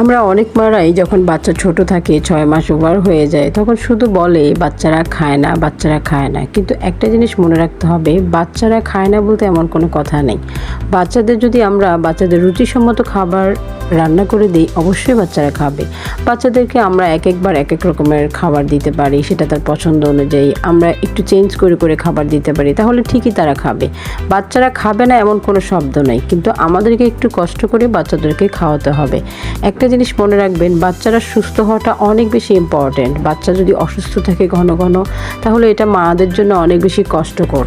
আমরা অনেক মারাই যখন বাচ্চা ছোট থাকে, ছয় মাস ওভার হয়ে যায়, তখন শুধু বলে বাচ্চারা খায় না, বাচ্চারা খায় না। কিন্তু একটা জিনিস মনে রাখতে হবে, বাচ্চারা খায় না বলতে এমন কোনো কথা নেই। বাচ্চাদের যদি আমরা বাচ্চাদের রুচিসম্মত খাবার রান্না করে দিই, অবশ্যই বাচ্চারা খাবে। বাচ্চাদেরকে আমরা এক একবার এক এক রকমের খাবার দিতে পারি, সেটা তার পছন্দ অনুযায়ী আমরা একটু চেঞ্জ করে করে খাবার দিতে পারি, তাহলে ঠিকই তারা খাবে। বাচ্চারা খাবে না এমন কোনো শব্দ নেই, কিন্তু আমাদেরকে একটু কষ্ট করে বাচ্চাদেরকে খাওয়াতে হবে। একটা জিনিস মনে রাখবেন, বাচ্চারা সুস্থ হওয়াটা অনেক বেশি ইম্পর্ট্যান্ট বাচ্চা যদি অসুস্থ থাকে ঘন ঘন, তাহলে এটা মাদের জন্য অনেক বেশি কষ্টকর।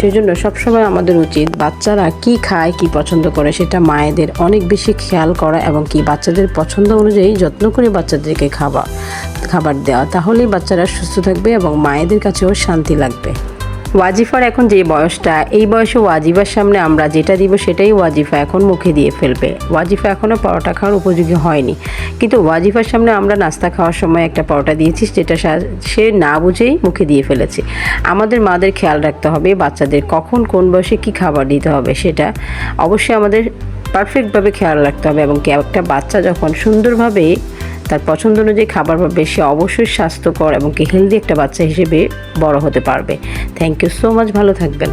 সেই জন্য সবসময় আমাদের উচিত বাচ্চারা কি খায়, কি পছন্দ করে সেটা মায়েদের অনেক বেশি খেয়াল করা এবং কি বাচ্চাদের পছন্দ অনুযায়ী যত্ন করে বাচ্চাদেরকে খাবার খাবার দেওয়া। তাহলেই বাচ্চারা সুস্থ থাকবে এবং মায়েদের কাছেও শান্তি লাগবে। ওয়াজিফার এখন যে বয়সটা, এই বয়সে ওয়াজিফার সামনে আমরা যেটা দিব সেটাই ওয়াজিফা এখন মুখে দিয়ে ফেলবে। ওয়াজিফা এখনও পরোটা খাওয়ার উপযোগী হয়নি। কিন্তু ওয়াজিফার সামনে আমরা নাস্তা খাওয়ার সময় একটা পরোটা দিয়েছি, যেটা সা- না বুঝেই মুখে দিয়ে ফেলেছে। আমাদের মাদের খেয়াল রাখতে হবে বাচ্চাদের কখন কোন বয়সে কি খাবার দিতে হবে সেটা। অবশ্যই আমাদের পারফেক্টভাবে খেয়াল রাখতে হবে এবং একটা বাচ্চা যখন সুন্দরভাবে তার পছন্দ অনুযায়ী খাবার পাবে সে অবশ্যই স্বাস্থ্যকর এবং কি হেলদি একটা বাচ্চা হিসেবে বড় হতে পারবে। থ্যাংক ইউ সো মাচ ভালো থাকবেন।